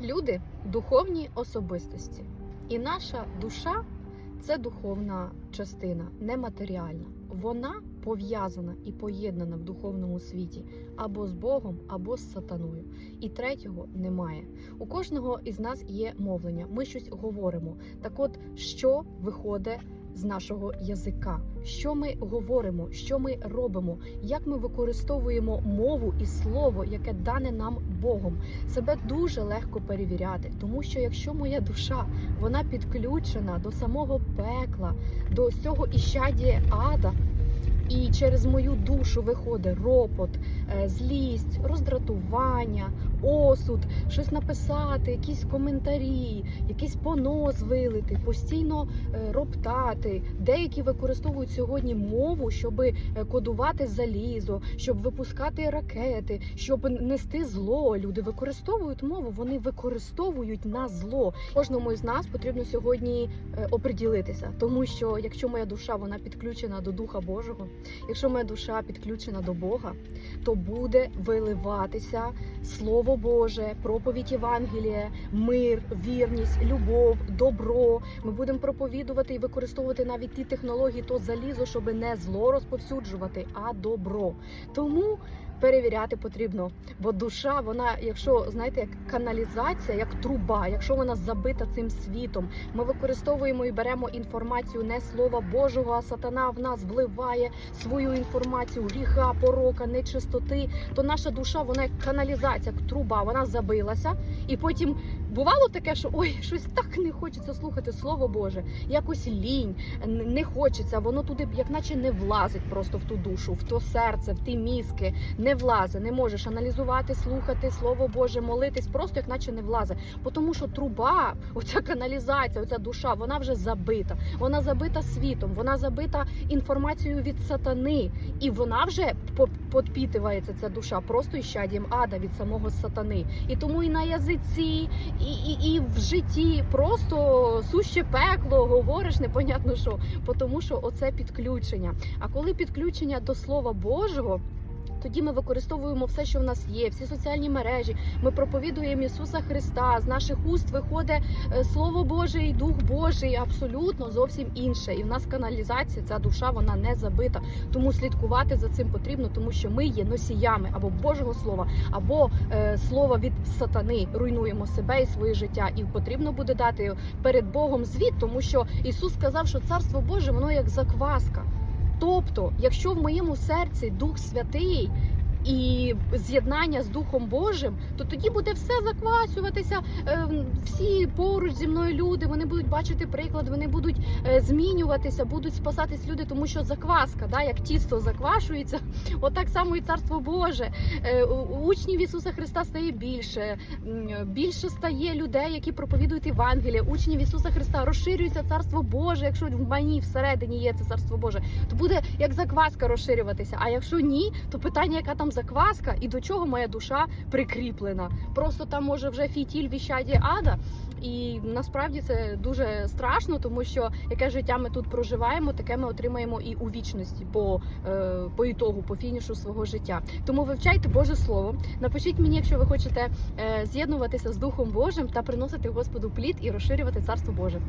Люди духовні особистості, і наша душа це духовна частина, нематеріальна. Вона пов'язана і поєднана в духовному світі або з Богом, або з сатаною. І третього немає. У кожного із нас є мовлення. Ми щось говоримо. Так, от що виходить з нашого язика? Що ми говоримо, що ми робимо, як ми використовуємо мову і слово, яке дане нам Богом. Себе дуже легко перевіряти, тому що якщо моя душа вона підключена до самого пекла, до цього іщадія ада. І через мою душу виходить ропот, е, злість, роздратування, осуд, щось написати, якісь коментарі, якийсь понос вилити, постійно е, роптати. Деякі використовують сьогодні мову, щоб кодувати залізо, щоб випускати ракети, щоб нести зло. Люди використовують мову, вони використовують на зло. Кожному із нас потрібно сьогодні е, оприділитися, тому що якщо моя душа вона підключена до Духа Божого, якщо моя душа підключена до Бога, то буде виливатися Слово Боже, проповідь Євангелія, мир, вірність, любов, добро. Ми будемо проповідувати і використовувати навіть ті технології, то залізо, щоб не зло розповсюджувати, а добро. Тому перевіряти потрібно, бо душа, вона, якщо знаєте, як каналізація, як труба, якщо вона забита цим світом, ми використовуємо і беремо інформацію не слова Божого, а сатана в нас вливає свою інформацію, гріха, порока, нечистоти, то наша душа, вона як каналізація, як труба, вона забилася, і потім бувало таке, що ой, щось так не хочеться слухати слово Боже, якось лінь, не хочеться, воно туди, як наче не влазить просто в ту душу, в то серце, в ті мізки, не влазить, не можеш аналізувати, слухати слово Боже, молитись, просто як наче не. Бо Тому що труба, оця каналізація, оця душа, вона вже забита. Вона забита світом, вона забита інформацією від сатани, і вона вже по- подпітивається ця душа просто іщадієм ада від самого сатани. І тому і на язиці, і, і, і в житті просто суще пекло, говориш непонятно що, тому що оце підключення. А коли підключення до Слова Божого. Тоді ми використовуємо все, що в нас є, всі соціальні мережі. Ми проповідуємо Ісуса Христа. З наших уст виходить е, Слово Боже і Дух Божий, абсолютно зовсім інше. І в нас каналізація, ця душа, вона не забита. Тому слідкувати за цим потрібно, тому що ми є носіями або Божого Слова, або е, слова від сатани. Руйнуємо себе і своє життя. І потрібно буде дати перед Богом звіт, тому що Ісус сказав, що Царство Боже воно як закваска. Тобто, якщо в моєму серці Дух Святий і з'єднання з Духом Божим, то тоді буде все заквасюватися. е, Всі поруч зі мною люди вони будуть бачити приклад, вони будуть е, змінюватися, будуть спасатись люди, тому що закваска, да, як тісто заквашується, отак само і царство Боже. Е, Учнів Ісуса Христа стає більше, більше стає людей, які проповідують Євангелія. Учнів Ісуса Христа розширюється царство Боже. Якщо в мені всередині є це царство Боже, то буде як закваска розширюватися. А якщо ні, то питання, яка там закваска і до чого моя душа прикріплена. Просто там може вже фітіль віщаді ада. І насправді це дуже страшно, тому що яке життя ми тут проживаємо, таке ми отримаємо і у вічності по, е, по ітогу, по фінішу свого життя. Тому вивчайте Боже Слово. Напишіть мені, якщо ви хочете е, з'єднуватися з Духом Божим та приносити Господу плід і розширювати Царство Боже.